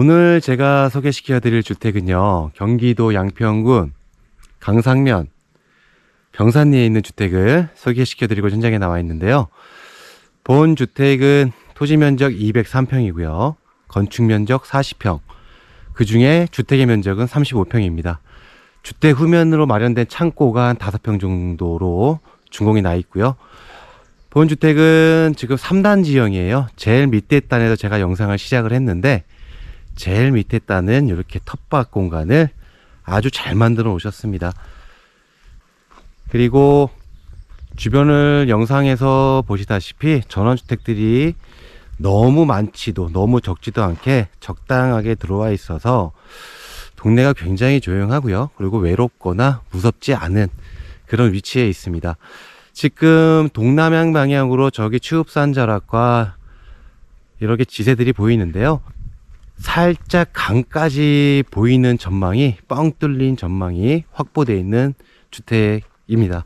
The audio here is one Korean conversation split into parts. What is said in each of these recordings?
오늘 제가 소개시켜 드릴 주택은요, 경기도 양평군 강상면 병산리에 있는 주택을 소개시켜 드리고 현장에 나와 있는데요. 본 주택은 토지 면적 203평이고요. 건축 면적 40평. 그 중에 주택의 면적은 35평입니다. 주택 후면으로 마련된 창고가 한 5평 정도로 준공이 나 있고요. 본 주택은 지금 3단 지형이에요. 제일 밑에 단에서 제가 영상을 시작을 했는데 제일 밑에 단은 이렇게 텃밭 공간을 아주 잘 만들어 오셨습니다. 그리고 주변을 영상에서 보시다시피 전원주택들이 너무 많지도 너무 적지도 않게 적당하게 들어와 있어서 동네가 굉장히 조용하고요. 그리고 외롭거나 무섭지 않은 그런 위치에 있습니다. 지금 동남향 방향으로 저기 추읍산 자락과 이렇게 지세들이 보이는데요. 살짝 강까지 보이는 전망이 뻥 뚫린 전망이 확보되어 있는 주택입니다.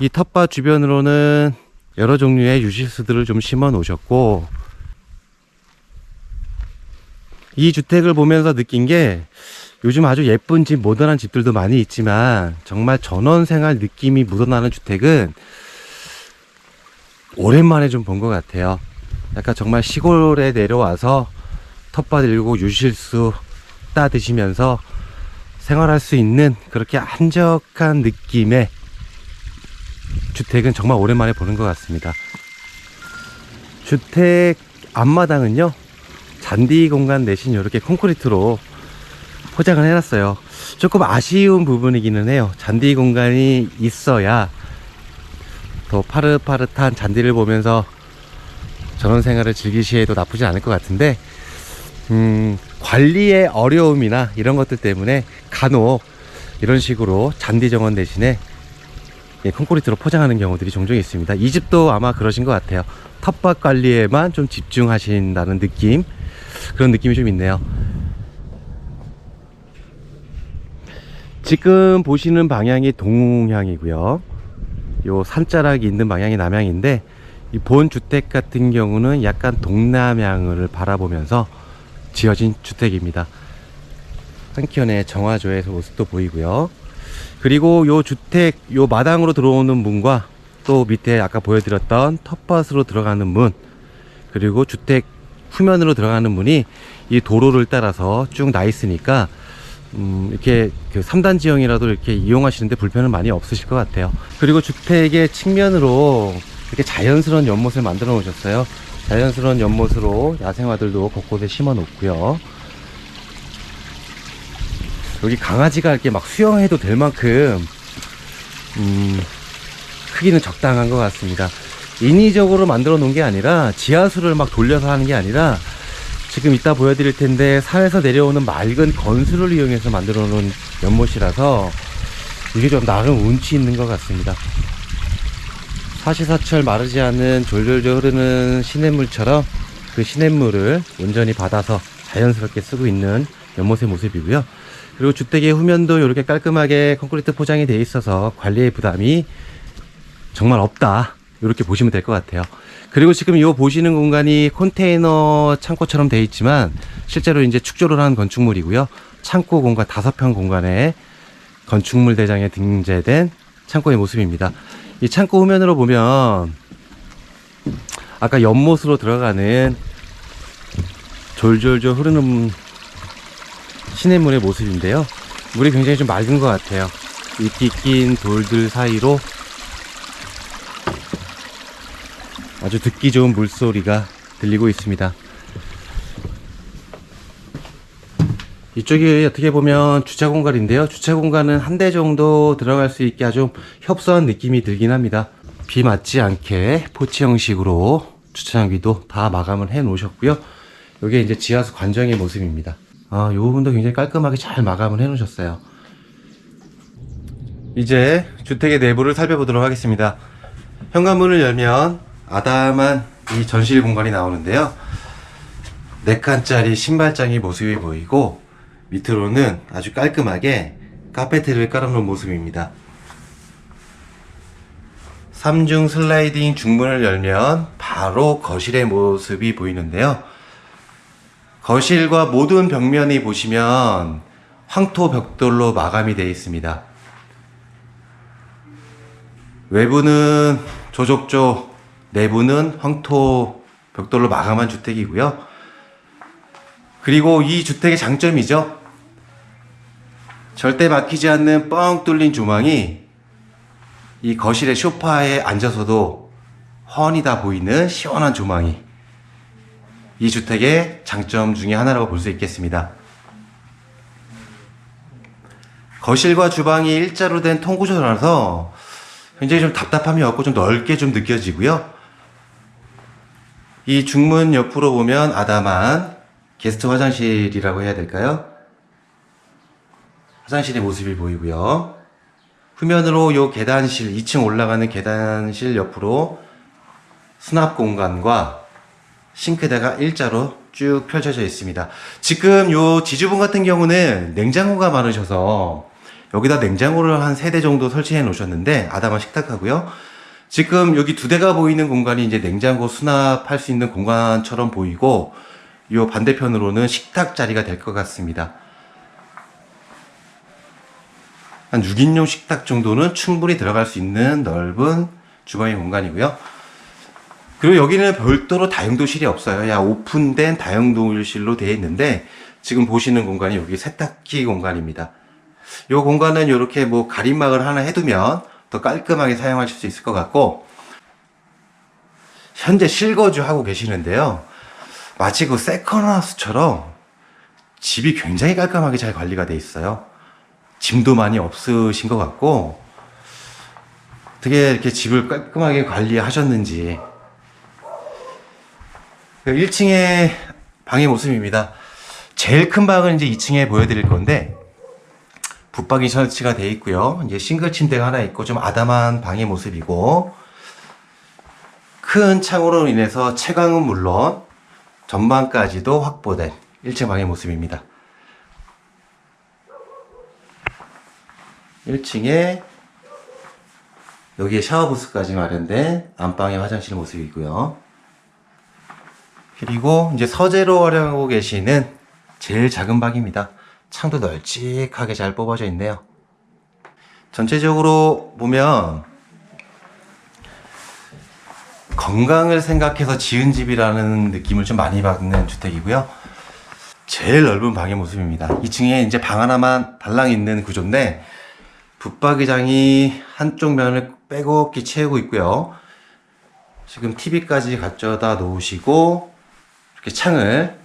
이 텃밭 주변으로는 여러 종류의 유실수들을 좀 심어 놓으셨고 이 주택을 보면서 느낀 게 요즘 아주 예쁜 집, 모던한 집들도 많이 있지만 정말 전원 생활 느낌이 묻어나는 주택은 오랜만에 좀 본 것 같아요. 약간 정말 시골에 내려와서 텃밭 일고 유실수 따 드시면서 생활할 수 있는 그렇게 한적한 느낌의 주택은 정말 오랜만에 보는 것 같습니다. 주택 앞마당은요, 잔디 공간 대신 이렇게 콘크리트로 포장을 해놨어요. 조금 아쉬운 부분이기는 해요. 잔디 공간이 있어야 더 파릇파릇한 잔디를 보면서 전원 생활을 즐기시에도 나쁘지 않을 것 같은데, 음, 관리의 어려움이나 이런 것들 때문에 간혹 이런 식으로 잔디 정원 대신에 예, 콘크리트로 포장하는 경우들이 종종 있습니다. 이 집도 아마 그러신 것 같아요. 텃밭 관리에만 좀 집중하신다는 느낌, 그런 느낌이 좀 있네요. 지금 보시는 방향이 동향이고요. 요 산자락이 있는 방향이 남향인데 이 본 주택 같은 경우는 약간 동남향을 바라보면서 지어진 주택입니다. 한켠에 정화조에서 모습도 보이고요. 그리고 요 주택 요 마당으로 들어오는 문과 또 밑에 아까 보여드렸던 텃밭으로 들어가는 문 그리고 주택 후면으로 들어가는 문이 이 도로를 따라서 쭉 나 있으니까 음, 이렇게 그 3단 지형이라도 이렇게 이용하시는데 불편은 많이 없으실 것 같아요. 그리고 주택의 측면으로 이렇게 자연스러운 연못을 만들어 놓으셨어요. 자연스러운 연못으로 야생화들도 곳곳에 심어 놓고요. 여기 강아지가 이렇게 막 수영해도 될 만큼 음, 크기는 적당한 것 같습니다. 인위적으로 만들어 놓은 게 아니라 지하수를 막 돌려서 하는 게 아니라 지금 이따 보여드릴 텐데 산에서 내려오는 맑은 건수를 이용해서 만들어 놓은 연못이라서 이게 좀 나름 운치 있는 것 같습니다. 사시사철 마르지 않는 졸졸졸 흐르는 시냇물처럼 그 시냇물을 온전히 받아서 자연스럽게 쓰고 있는 연못의 모습이고요. 그리고 주택의 후면도 이렇게 깔끔하게 콘크리트 포장이 되어 있어서 관리의 부담이 정말 없다. 이렇게 보시면 될 것 같아요. 그리고 지금 이 보시는 공간이 컨테이너 창고처럼 되어 있지만 실제로 이제 축조를 한 건축물이고요. 창고 공간 다섯 평 공간에 건축물 대장에 등재된 창고의 모습입니다. 이 창고 후면으로 보면 아까 연못으로 들어가는 졸졸졸 흐르는 시냇물의 모습인데요. 물이 굉장히 좀 맑은 것 같아요. 이낀 돌들 사이로 아주 듣기 좋은 물소리가 들리고 있습니다. 이쪽이 어떻게 보면 주차 공간인데요. 주차 공간은 한 대 정도 들어갈 수 있게 아주 협소한 느낌이 들긴 합니다. 비 맞지 않게 포치 형식으로 주차장비도 다 마감을 해 놓으셨고요. 이게 이제 지하수 관정의 모습입니다. 아, 이 부분도 굉장히 깔끔하게 잘 마감을 해 놓으셨어요. 이제 주택의 내부를 살펴보도록 하겠습니다. 현관문을 열면 아담한 이 전실 공간이 나오는데요. 4칸짜리 신발장의 모습이 보이고 밑으로는 아주 깔끔하게 카페트를 깔아놓은 모습입니다. 3중 슬라이딩 중문을 열면 바로 거실의 모습이 보이는데요. 거실과 모든 벽면이 보시면 황토 벽돌로 마감이 되어 있습니다. 외부는 조족조, 내부는 황토 벽돌로 마감한 주택이고요. 그리고 이 주택의 장점이죠. 절대 막히지 않는 뻥 뚫린 조망이 이 거실의 소파에 앉아서도 훤히 다 보이는 시원한 조망이 이 주택의 장점 중에 하나라고 볼 수 있겠습니다. 거실과 주방이 일자로 된 통구조라서 굉장히 좀 답답함이 없고 좀 넓게 좀 느껴지고요. 이 중문 옆으로 보면 아담한 게스트 화장실이라고 해야 될까요? 화장실의 모습이 보이고요. 후면으로 요 계단실, 2층 올라가는 계단실 옆으로 수납 공간과 싱크대가 일자로 쭉 펼쳐져 있습니다. 지금 요 지주분 같은 경우는 냉장고가 많으셔서 여기다 냉장고를 한 세 대 정도 설치해 놓으셨는데 아담한 식탁하고요. 지금 여기 두 대가 보이는 공간이 이제 냉장고 수납할 수 있는 공간처럼 보이고 요 반대편으로는 식탁 자리가 될 것 같습니다. 한 6인용 식탁 정도는 충분히 들어갈 수 있는 넓은 주방의 공간이고요. 그리고 여기는 별도로 다용도실이 없어요. 야 오픈된 다용도실로 되어 있는데 지금 보시는 공간이 여기 세탁기 공간입니다. 이 공간은 이렇게 뭐 가림막을 하나 해두면 더 깔끔하게 사용하실 수 있을 것 같고 현재 실거주 하고 계시는데요. 마치 그 세컨하우스처럼 집이 굉장히 깔끔하게 잘 관리가 돼 있어요. 짐도 많이 없으신 것 같고 어떻게 이렇게 집을 깔끔하게 관리하셨는지 1층의 방의 모습입니다. 제일 큰 방은 이제 2층에 보여드릴 건데 붙박이 설치가 되어 있고요. 이제 싱글 침대가 하나 있고 좀 아담한 방의 모습이고 큰 창으로 인해서 채광은 물론 전방까지도 확보된 1층 방의 모습입니다. 1층에 여기에 샤워 부스까지 마련된 안방의 화장실 모습이고요. 그리고 이제 서재로 활용하고 계시는 제일 작은 방입니다. 창도 널찍하게 잘 뽑아져 있네요. 전체적으로 보면 건강을 생각해서 지은 집이라는 느낌을 좀 많이 받는 주택이고요. 제일 넓은 방의 모습입니다. 2층에 이제 방 하나만 달랑 있는 구조인데 붙박이장이 한쪽 면을 빼곡히 채우고 있고요. 지금 TV까지 갖져다 놓으시고 이렇게 창을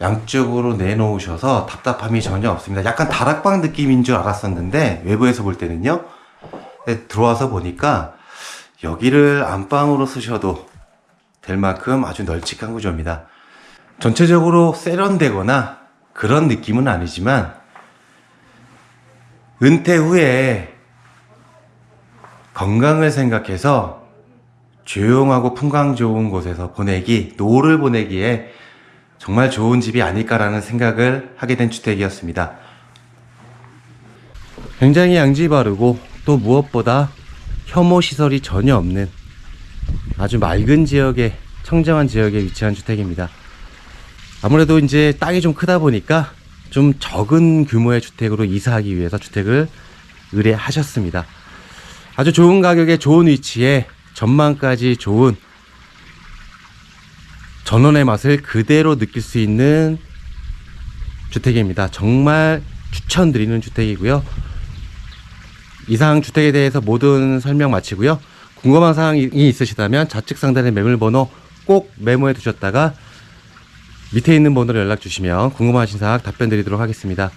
양쪽으로 내놓으셔서 답답함이 전혀 없습니다. 약간 다락방 느낌인 줄 알았었는데 외부에서 볼 때는요. 근데 들어와서 보니까 여기를 안방으로 쓰셔도 될 만큼 아주 널찍한 구조입니다. 전체적으로 세련되거나 그런 느낌은 아니지만 은퇴 후에 건강을 생각해서 조용하고 풍광 좋은 곳에서 보내기, 노를 보내기에 정말 좋은 집이 아닐까라는 생각을 하게 된 주택이었습니다. 굉장히 양지 바르고 또 무엇보다 혐오 시설이 전혀 없는 아주 맑은 지역에 청정한 지역에 위치한 주택입니다. 아무래도 이제 땅이 좀 크다 보니까 좀 적은 규모의 주택으로 이사하기 위해서 주택을 의뢰하셨습니다. 아주 좋은 가격에 좋은 위치에 전망까지 좋은 전원의 맛을 그대로 느낄 수 있는 주택입니다. 정말 추천드리는 주택이고요. 이상 주택에 대해서 모든 설명 마치고요. 궁금한 사항이 있으시다면 좌측 상단의 매물 번호 꼭 메모해 두셨다가 밑에 있는 번호로 연락 주시면 궁금하신 사항 답변 드리도록 하겠습니다.